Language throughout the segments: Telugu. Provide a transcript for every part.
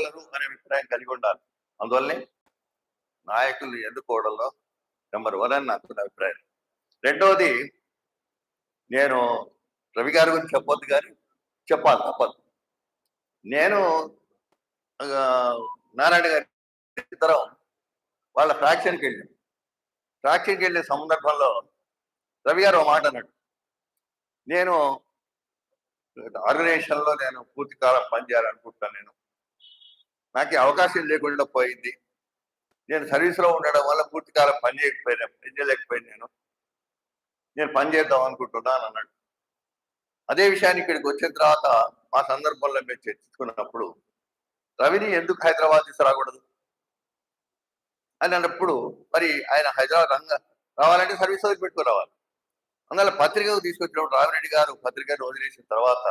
చేయగలరు అనే అభిప్రాయం కలిగి ఉండాలి. అందువల్లనే నాయకులు ఎన్నుకోవడంలో నెంబర్ వన్ అని నాకు అభిప్రాయం. రెండవది నేను రవి గారి గురించి చెప్పొద్దు కానీ చెప్పాలి తప్పదు. నేను నారాయణ గారి ఇద్దరం వాళ్ళ ఫ్రాక్షన్కి వెళ్ళాం. ఫ్రాక్షన్కి వెళ్ళే సందర్భంలో రవి గారు ఒక మాట అన్నాడు. నేను ఆర్గనైజేషన్లో నేను పూర్తి కాలం పనిచేయాలనుకుంటున్నాను నేను. నాకు అవకాశం లేకుండా పోయింది. నేను సర్వీస్లో ఉండడం వల్ల పూర్తికాలం పని చేయకపోయినా పని చేయలేకపోయింది నేను. నేను పని చేద్దాం అనుకుంటున్నాను అన్నాడు. అదే విషయాన్ని ఇక్కడికి వచ్చిన తర్వాత మా సందర్భంలో మేము చర్చించుకున్నప్పుడు రవిని ఎందుకు హైదరాబాద్ తీసుకురాకూడదు? అని అన్నప్పుడు మరి ఆయన హైదరాబాద్ రంగ రావాలంటే సర్వీస్ వదిలి పెట్టుకుని రావాలి అందువల్ల పత్రికకు తీసుకొచ్చినప్పుడు రామిరెడ్డి గారు పత్రికను వదిలేసిన తర్వాత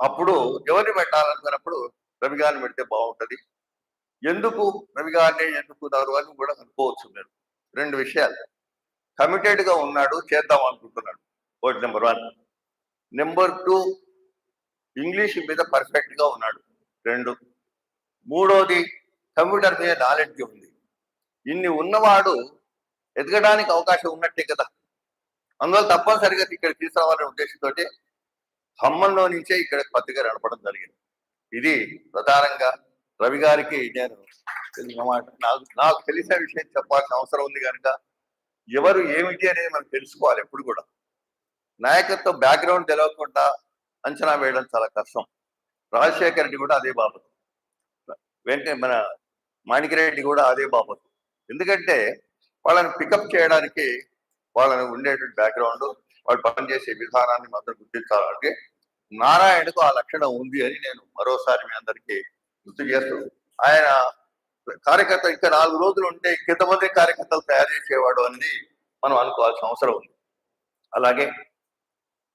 అప్పుడు ఎవరిని పెట్టాలనుకున్నప్పుడు రవి గారిని పెడితే బాగుంటది. ఎందుకు రవి గారిని ఎందుకున్నారు అని కూడా అనుకోవచ్చు మీరు. రెండు విషయాలు. కమిటెడ్గా ఉన్నాడు చేద్దాం అనుకుంటున్నాడు. ఒకటి number one number two English మీద పర్ఫెక్ట్గా ఉన్నాడు. రెండు. మూడోది కంప్యూటర్ మీద నాలెడ్జ్ ఉంది. ఇన్ని ఉన్నవాడు ఎదగడానికి అవకాశం ఉన్నట్టే కదా. అందువల్ల తప్పనిసరిగా ఇక్కడ తీసుకురావాలనే ఉద్దేశంతో ఖమ్మంలో నుంచే ఇక్కడ పత్రిక నడపడం జరిగింది. ఇది ప్రధానంగా రవి గారికి నేను తెలిసిన మాట. నాకు నాకు తెలిసిన విషయం చెప్పాల్సిన అవసరం ఉంది కనుక ఎవరు ఏమిటి అనేది మనం తెలుసుకోవాలి ఎప్పుడు కూడా. నాయకత్వ బ్యాక్గ్రౌండ్ తెలియకుండా అంచనా వేయడం చాలా కష్టం. రాజశేఖర రెడ్డి కూడా అదే బాబతు వెంటనే మన మాణికరెడ్డి కూడా అదే బాబతు ఎందుకంటే వాళ్ళని పికప్ చేయడానికి వాళ్ళని ఉండేటువంటి బ్యాక్గ్రౌండ్ వాళ్ళు పనిచేసే విధానాన్ని మాత్రం గుర్తించాలంటే నారాయణకు ఆ లక్షణం ఉంది అని నేను మరోసారి మీ అందరికీ గుర్తు చేస్తూ ఆయన కార్యకర్త ఇంకా నాలుగు రోజులు ఉంటే ఇంకెంతమంది కార్యకర్తలు తయారు చేసేవాడు అనేది మనం అనుకోవాల్సిన అవసరం ఉంది. అలాగే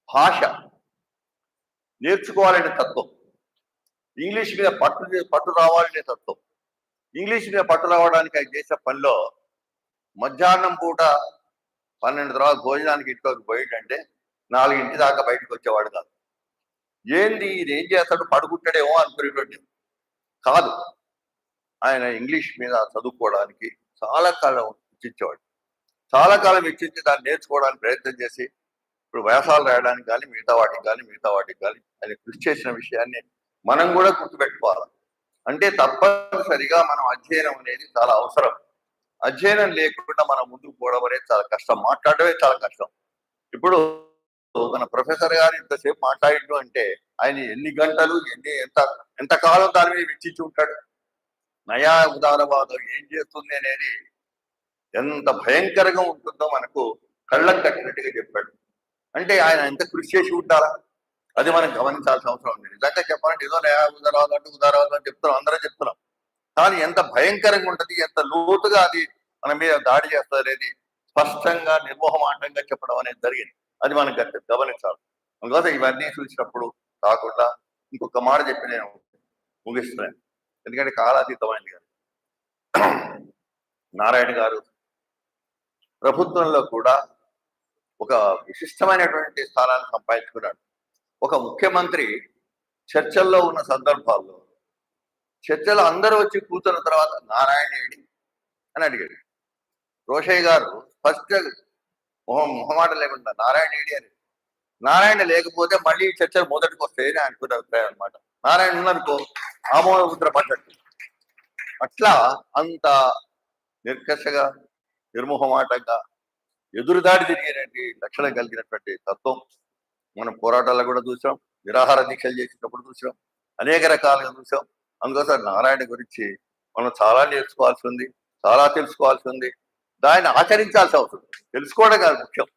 భాష నేర్చుకోవాలనే తత్వం ఇంగ్లీష్ మీద పట్టు పట్టు రావాలనే తత్వం ఇంగ్లీష్ మీద పట్టు రావడానికి ఆయన చేసే పనిలో మధ్యాహ్నం పూట పన్నెండు తర్వాత భోజనానికి ఇంట్లోకి పోయిందంటే నాలుగింటి దాకా బయటకు వచ్చేవాడు కాదు. ఏంది? ఇది ఏం చేస్తాడు? పడుకుంటాడేమో అనుకునేటువంటి కాదు. ఆయన ఇంగ్లీష్ మీద చదువుకోవడానికి చాలా కాలం ఇచ్చించేవాడు చాలా కాలం ఇచ్చించి దాన్ని నేర్చుకోవడానికి ప్రయత్నం చేసి ఇప్పుడు వ్యాసాలు రాయడానికి కానీ మిగతా వాటికి కానీ మిగతా వాటికి కానీ ఆయన కృషి చేసిన విషయాన్ని మనం కూడా గుర్తుపెట్టుకోవాలి? అంటే తప్పనిసరిగా మనం అధ్యయనం అనేది చాలా అవసరం. అధ్యయనం లేకుండా మనం ముందుకు పోవడం అనేది చాలా కష్టం. మాట్లాడమే చాలా కష్టం. ఇప్పుడు మన ప్రొఫెసర్ గారు ఇంతసేపు మాట్లాడిండు అంటే ఆయన ఎన్ని గంటలు ఎన్ని ఎంత ఎంత కాలం దాని మీద వెచ్చించి ఉంటాడు? నయా ఉదారవాదం ఏం చేస్తుంది అనేది ఎంత భయంకరంగా ఉంటుందో మనకు కళ్ళకు కట్టినట్టుగా చెప్పాడు. అంటే ఆయన ఎంత కృషి చేసి ఉంటారా? అది మనం గమనించాల్సిన అవసరం ఉంది. నిజంగా చెప్పాలంటే ఏదో నయా ఉదారవాదం అంటే ఉదారవాదం అని చెప్తున్నాం అందరం చెప్తున్నాం. కానీ ఎంత భయంకరంగా ఉంటది ఎంత లోతుగా అది మన మీద దాడి చేస్తుంది అనేది స్పష్టంగా నిర్మోహమాటంగా చెప్పడం అనేది జరిగింది. అది మనం గత- గమనించాలి. అందుకోసం ఇవన్నీ చూసినప్పుడు కాకుండా ఇంకొక మాట చెప్పి నేను ముగిస్తున్నాను. ఎందుకంటే కాలాతీతమైంది కదా. నారాయణ గారు ప్రభుత్వంలో కూడా ఒక విశిష్టమైనటువంటి స్థానాన్ని సంపాదించుకున్నాడు. ఒక ముఖ్యమంత్రి చర్చల్లో ఉన్న సందర్భాల్లో చర్చలు అందరూ వచ్చి కూర్చున్న తర్వాత నారాయణ ఏడి అని అడిగాడు. రోషయ్య గారు ఫస్ట్ మొహం మొహమాట లేకుండా. నారాయణ ఏడియారు నారాయణ లేకపోతే మళ్ళీ చర్చ చర్చలు మొదటికి వస్తాయని అనుకునే అభిప్రాయం అనమాట నారాయణ ఉన్ననుకో ఆమోదముద్ర పడ్డట్టు అట్లా అంత నిర్కషగా నిర్మోహమాటంగా ఎదురుదాడి తిరిగినటువంటి లక్షణం కలిగినటువంటి తత్వం మనం పోరాటాల్లో కూడా చూసాం. నిరాహార దీక్షలు చేసేటప్పుడు చూసాం. అనేక రకాలుగా చూసాం. అందుకోసం నారాయణ గురించి మనం చాలా నేర్చుకోవాల్సి ఉంది. చాలా తెలుసుకోవాల్సి ఉంది. దాన్ని ఆచరించాల్సి అవసరం. తెలుసుకోవడం కాదు ముఖ్యం.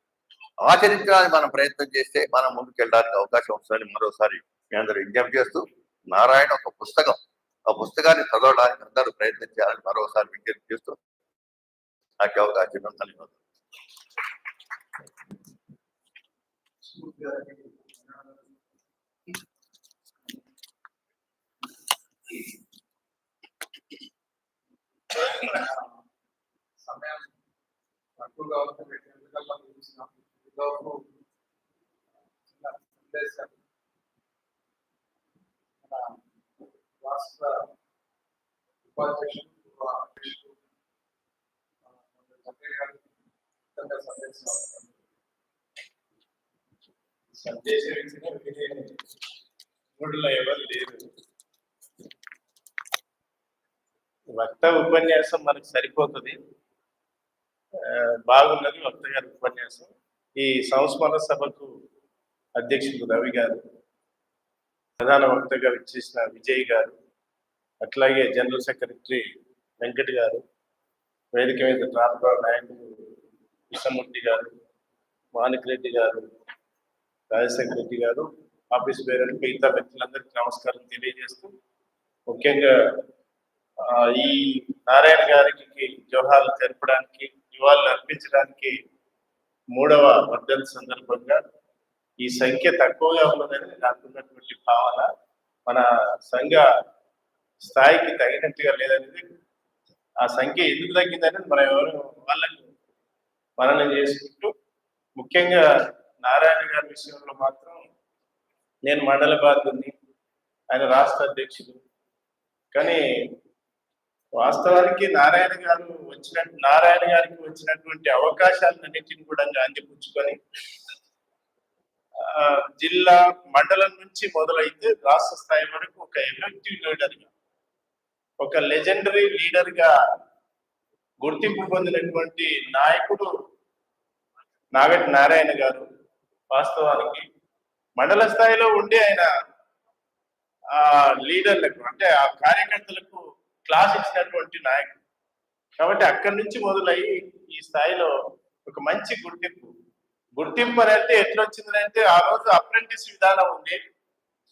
ఆచరించడానికి మనం ప్రయత్నం చేస్తే మనం ముందుకు వెళ్ళడానికి అవకాశం వస్తుందని మరోసారి మీ అందరూ విజ్ఞప్తి చేస్తూ నారాయణ ఒక పుస్తకం. ఆ పుస్తకాన్ని చదవడానికి అందరూ ప్రయత్నం చేయాలని మరోసారి విజ్ఞప్తి చేస్తూ నాకు అవకాశం ఇవ్వడం ధన్యవాదాలు సమయం తక్కువగా ఉంది ఎందుకల్లా ముగిసినాం ఈలోపు చిన్న సందేశం మన రాష్ట్ర ఉపాధ్యక్షులు పూర్వ అధ్యక్షులు ఆ, మన సంజయ్ గారు ఇతర సభ్యులు సందేశం ఇచ్చిన వినే మూడులో ఎవరు లేరు వక్త ఉపన్యాసం మనకు సరిపోతుంది. బాగున్నది వక్త గారి ఉపన్యాసం. ఈ సంస్మరణ సభకు అధ్యక్షుడు రవి గారు ప్రధాన వక్తగా ఇచ్చేసిన విజయ్ గారు అట్లాగే జనరల్ సెక్రటరీ వెంకట్ గారు వేదిక మీద ట్రాన్స్ఫర్ నాయకులు కృష్ణమూర్తి గారు మానిక్ రెడ్డి గారు రాజశేఖర రెడ్డి గారు ఆఫీస్ పేరెంట్ మిగతా వ్యక్తులందరికీ నమస్కారం తెలియజేస్తూ ముఖ్యంగా ఈ నారాయణ గారికి జోహార్లు తెరపడానికి నివాళులు అర్పించడానికి మూడవ వర్ధంతి సందర్భంగా ఈ సంఖ్య తక్కువగా ఉన్నదని నాకున్నటువంటి భావన. మన సంఘ స్థాయికి తగినట్టుగా లేదనేది ఆ సంఖ్య ఎందుకు తగ్గిందనేది మనం ఎవరు వాళ్ళకు మననం చేసుకుంటూ ముఖ్యంగా నారాయణ గారి విషయంలో మాత్రం నేను మండల బాధ్యుని ఆయన రాష్ట్ర అధ్యక్షుడు. కానీ వాస్తవానికి నారాయణ గారు వచ్చిన నారాయణ గారికి వచ్చినటువంటి అవకాశాలన్నింటిని కూడా అందిపుచ్చుకొని జిల్లా మండలం నుంచి మొదలైతే రాష్ట్ర స్థాయి వరకు ఒక ఎఫెక్టివ్ లీడర్గా ఒక లెజెండరీ లీడర్గా గుర్తింపు పొందినటువంటి నాయకుడు నాగటి నారాయణ గారు వాస్తవానికి మండల స్థాయిలో ఉండి ఆయన ఆ లీడర్లకు అంటే ఆ కార్యకర్తలకు క్లాస్ ఇచ్చినటువంటి నాయకుడు. కాబట్టి అక్కడి నుంచి మొదలయ్యి ఈ స్థాయిలో ఒక మంచి గుర్తింపు. గుర్తింపు అనేది ఎట్లా వచ్చిందంటే ఆ రోజు అప్రెంటిస్ విధానం ఉంది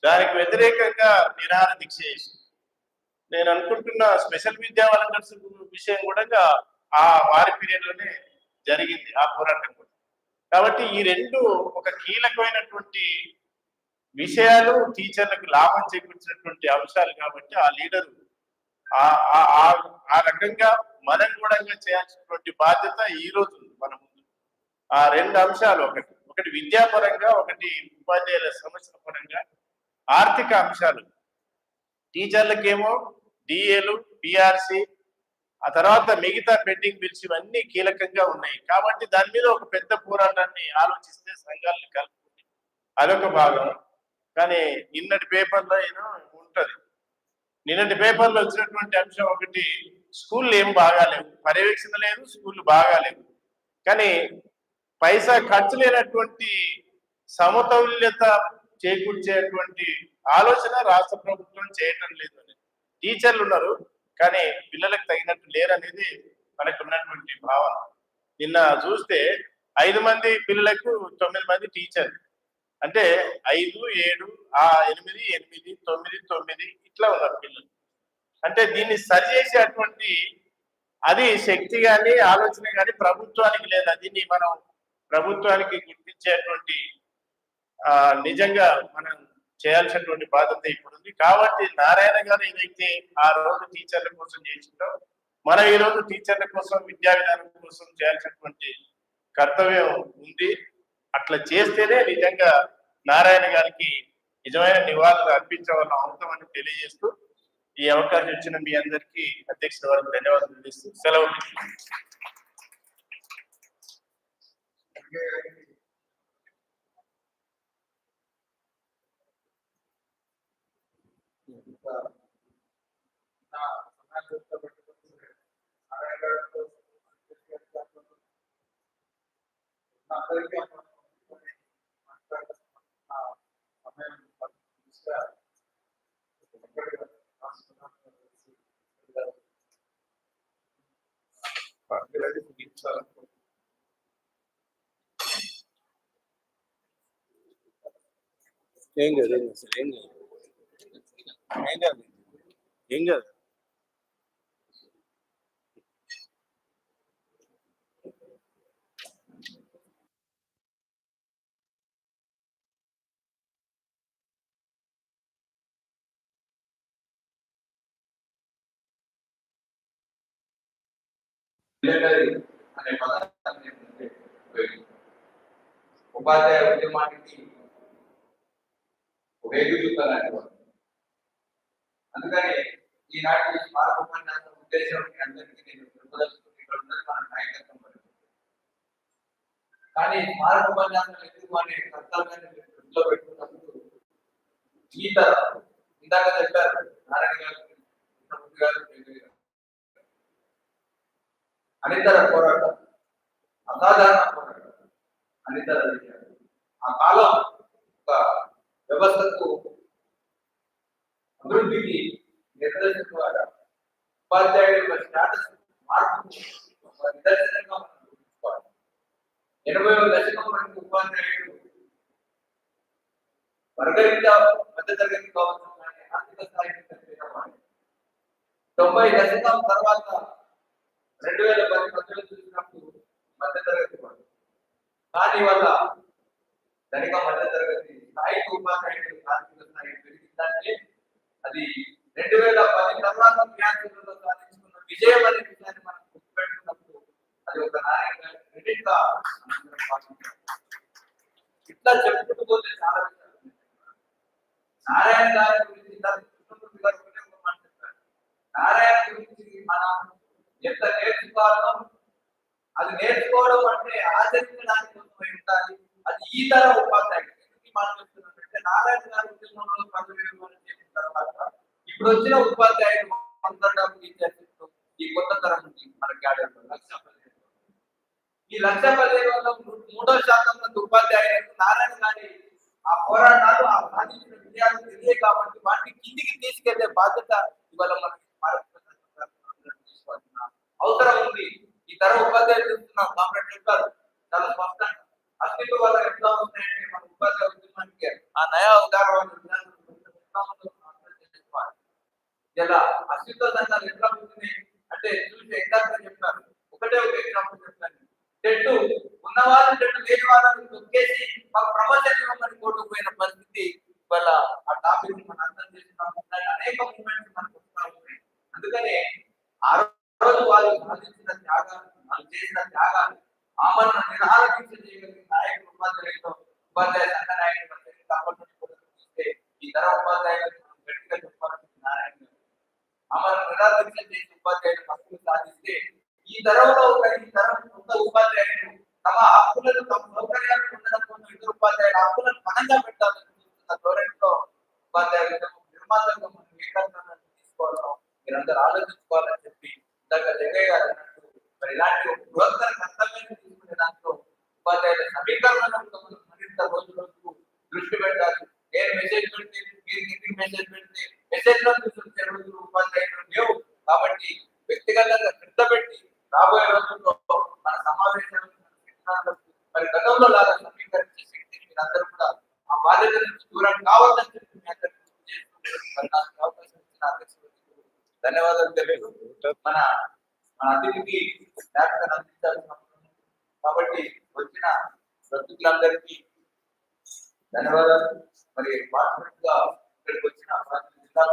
దానికి వ్యతిరేకంగా నిరాహార దీక్ష చేసింది. నేను అనుకుంటున్న స్పెషల్ విద్యా వాలంటీర్స్ విషయం కూడా ఆ వారి పీరియడ్లోనే జరిగింది ఆ పోరాటం కూడా. కాబట్టి ఈ రెండు ఒక కీలకమైనటువంటి విషయాలు టీచర్లకు లాభం చేకూర్చినటువంటి అంశాలు కాబట్టి ఆ లీడరు ఆ రకంగా మనం కూడా చేయాల్సినటువంటి బాధ్యత ఈ రోజు మన ముందు. ఆ రెండు అంశాలు ఒకటి ఒకటి విద్యాపరంగా ఒకటి ఉపాధ్యాయుల సమస్యల పరంగా ఆర్థిక అంశాలు. టీచర్లకేమో డిఏలు పిఆర్సి ఆ తర్వాత మిగతా పెండింగ్ బిల్స్ ఇవన్నీ కీలకంగా ఉన్నాయి. కాబట్టి దాని మీద ఒక పెద్ద పోరాటాన్ని ఆలోచిస్తే సంఘాలను కలుపుకుంది. అదొక భాగం. కానీ నిన్నటి పేపర్లో ఏదో ఉంటుంది. నిన్నటి పేపర్లో వచ్చినటువంటి అంశం ఒకటి స్కూల్ ఏం బాగాలేవు పర్యవేక్షణ లేదు స్కూల్ బాగాలేవు కానీ పైసా ఖర్చు లేనటువంటి సమతౌల్యత చేకూర్చేటువంటి ఆలోచన రాష్ట్ర ప్రభుత్వం చేయటం లేదు అని. టీచర్లు ఉన్నారు కానీ పిల్లలకు తగినట్టు లేరు అనేది మనకు ఉన్నటువంటి భావన. నిన్న చూస్తే ఐదు మంది పిల్లలకు తొమ్మిది మంది టీచర్ అంటే ఐదు ఏడు ఆ ఎనిమిది ఎనిమిది తొమ్మిది తొమ్మిది ఇట్లా ఉన్నారు పిల్లలు. అంటే దీన్ని సరిచేసేటువంటి అది శక్తి కానీ ఆలోచన కానీ ప్రభుత్వానికి లేదు దీన్ని మనం ప్రభుత్వానికి గుర్తించేటువంటి ఆ నిజంగా మనం చేయాల్సినటువంటి బాధ్యత ఇప్పుడు ఉంది కాబట్టి నారాయణ గారు ఏదైతే ఆ రోజు టీచర్ల కోసం చేసిందో మనం ఈ రోజు టీచర్ల కోసం విద్యా విధానం కోసం చేయాల్సినటువంటి కర్తవ్యం ఉంది. అట్లా చేస్తేనే నిజంగా నారాయణ గారికి నిజమైన నివాళులు అర్పించవలన అని తెలియజేస్తూ ఈ అవకాశం ఇచ్చిన మీ అందరికీ అధ్యక్షుల వారికి ధన్యవాదాలు తెలియజేస్తూ సెలవు. ఇంకా నా సమాజంతో పెట్టుకుని ఏం కాదు ఏం కాదు ఏం కాదు ఏం కాదు ఏం కాదు మిలిటరీ అనే పదాన్ని నేను ఉపయోగించాను. ఉపాధ్యాయ ఉద్యమానికి వేగుచుత లాంటి వాడు అందుకని ఈనాటి భారత ఉపన్యాసం ఉద్దేశం అందరికీ నేను చెప్పదలుచుకుంటే మన నాయకత్వం కానీ భారత ఉపన్యాసం ఎందుకు అనే కర్తవ్యాన్ని దృష్టిలో పెట్టుకున్నప్పుడు గీత ఇందాక చెప్పారు నారాయణ గారు కృష్ణమూర్తి గారు గారు. అనితర పోరాటం అసాధారణ పోరాటం అనితర విజయాలు. ఆ కాలం ఒక వ్యవస్థకు అభివృద్ధికి నిర్దేశం ద్వారా ఉపాధ్యాయుల యొక్క స్టాటస్ మార్పు నిదర్శనంగా మనం గుర్తుంచుకోవాలి. ఎనభై దశకం మనకి ఉపాధ్యాయుడు వర్గరీత్యా మధ్య తరగతి కావచ్చు కానీ ఆర్థిక స్థాయికి తగ్గినవాడు తొంభై దశకం తర్వాత రెండు వేల పది మధ్యలో చూసినప్పుడు మధ్య తరగతి వాడు. దాని వల్ల ధనిక మధ్య తరగతి స్థాయికి ఉపాధ్యాయుడు ఆర్థిక స్థాయి పెరిగిందంటే అది రెండు వేల పది తర్వాత విద్యార్థులలో సాధించుకున్న విజయం అనే విషయాన్ని మనం గుర్తుపెట్టుకున్నప్పుడు అది ఒక నాయక క్రెడిట్గా ఇట్లా చెప్పుకుంటూ పోతే చాలా విషయాలు నారాయణ గారి గురించి నారాయణ గురించి మనం ఎంత నేర్చుకోవాలో అది నేర్చుకోవడం అంటే ఆచరించడానికి కోసమై ఉండాలి. అది ఈ తరం ఉపాధ్యాయుడు ఎందుకు ఈ మాట చెప్తున్నానంటే నారాయణ గారి ఉద్యమంలో పదవి తర్వాత ఇప్పుడు వచ్చిన ఉపాధ్యాయులు అందరం ఈ కొత్త తరం ఉంది. మన క్యాడర్ లక్ష పదిహేను ఈ లక్ష పదిహేను వందల మూడో శాతం మంది ఉపాధ్యాయులకు నారాయణ గారి ఆ పోరాటాలు ఆ సాధించిన విజయాలు తెలియ కాబట్టి వాటిని కిందికి తీసుకెళ్ళే బాధ్యత ఇవాళ మనకి భారత అవసరం ఉంది. ఈ తరం ఉపాధ్యాయులు చూస్తున్నాం. కాంప్లెంట్ చెప్పారు చాలా స్పష్టంగా. అస్తిత్వ వల్ల ఎట్లా ఉంది మన ఉపాధ్యాయ ఉద్యమానికి ఆ నయా ఉదాహరణ విధానం ఎట్లా ఉందో మనం అర్థం చేసుకోవాలి ఇలా అస్తిత్వ సంఘాలు ఎట్లా పుట్టినాయి అంటే చూసి ఎగ్జాంపుల్ చెప్పాను ఒకటే ఒక ఎగ్జాంపుల్ చెప్తాను చెట్టు ఉన్న వాళ్ళు చెట్టు లేని వాళ్ళని తొక్కేసి మాకు ప్రమోషన్ ఇవ్వమని కోర్టుకు పోయిన పరిస్థితి ఇవాళ ఆ టాపిక్ మనం అర్థం చేసుకున్నాం ఇట్లాంటి అనేక మూమెంట్స్ మనకు వస్తా ఉన్నాయి అందుకనే ఆ రోజు వాళ్ళు సాధించిన త్యాగాలు వాళ్ళు చేసిన త్యాగాలు ఆమరణ నిరాహార దీక్ష చేయగలిగిన నాయకులు ఉపాధ్యాయులతో ఉపాధ్యాయ సంఘ నాయకులు చూస్తే ఈ తరం ఉపాధ్యాయులకు గట్టిగా చెప్పాలని నారాయణ గారు. అమర చేసి ఉపాధ్యాయులు హక్కులు సాధిస్తే ఈ ఉన్న ఈ ఉపాధ్యాయులు తమ హక్కులను తమ సౌకర్యాలు ఉండడం కోసం ఇతర ఉపాధ్యాయుల హక్కులను పెట్టాలని చూస్తున్న ఉపాధ్యాయులు నిర్మాణంగా మనం ఏకాగ్రతను తీసుకోవడం మీరందరూ ఆలోచించుకోవాలని చెప్పి ఇందాక జగయ్య గారు అన్నట్టు మరి ఇలాంటి బృహత్తర కర్తవ్యాన్ని తీసుకునే దాంట్లో ఉపాధ్యాయుల సమీకరణలో మీరు ఇంటికి మెసేజ్ పెడితే లేవు. కాబట్టి వ్యక్తిగతంగా శ్రద్ధ పెట్టి రాబోయే రోజుల్లో మన సమావేశాలు మరి గతంలో లాగా సమీకరించే శక్తిని మీరందరూ కూడా ఆ బాధ్యత నుంచి దూరం కావద్దని చెప్పి మీ అందరికీ అవకాశం ఇచ్చిన ధన్యవాదాలు తెలియదు మన మన అతిథికి జ్ఞాపకం అందించాల్సిన కాబట్టి వచ్చిన వ్యక్తులందరికీ ధన్యవాదాలు. మరి పార్లమెంట్గా ఇక్కడికి వచ్చిన జిల్లా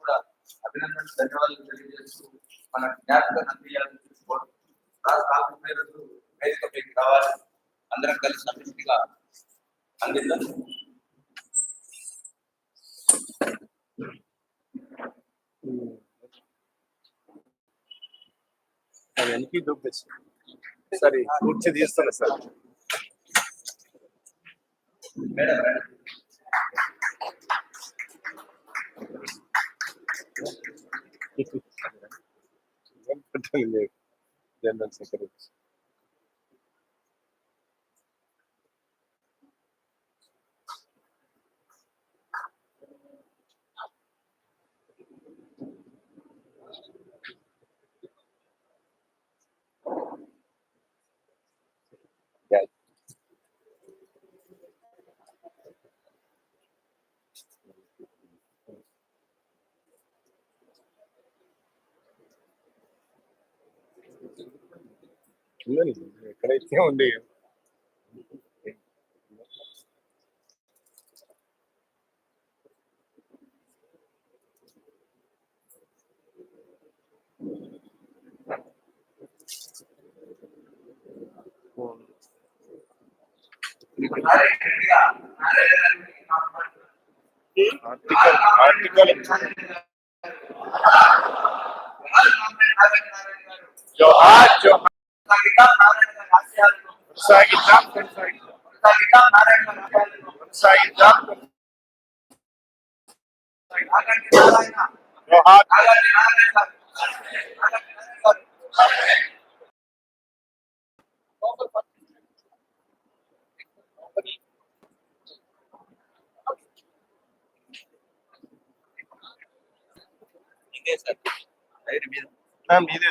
కూడా అభినందనలు ధన్యవాదాలు తెలియజేస్తూ మన జ్ఞాపకం రాష్ట్ర వేదిక పైకి రావాలి. అందరం కలిసి సమిష్టిగా అందిద్దాం. అది వెనక్కి చూపించు సరే కూర్చి తీస్తాను sir. Madam. Madam general secretary ఉందని ఎక్కడైతే ఉంది నారాయణ రెడ్డిగా నారాయణ గారికి మాట్లాడుతున్నాను. ఆర్టికల్ ఆర్టికల్ జోహార్ జోహార్ కొనసాగిద్దాం కొనసాగిద్దాం కొనసాగిద్దాం నారాయణ గారి ఆశయాలను కొనసాగిద్దాం నాగంటి నారాయణ జోహార్ నాగంటి నారాయణ గారు నాగంటి నారాయణ గారు ఇదే సార్ డైరీ మీద ఆ, మీదే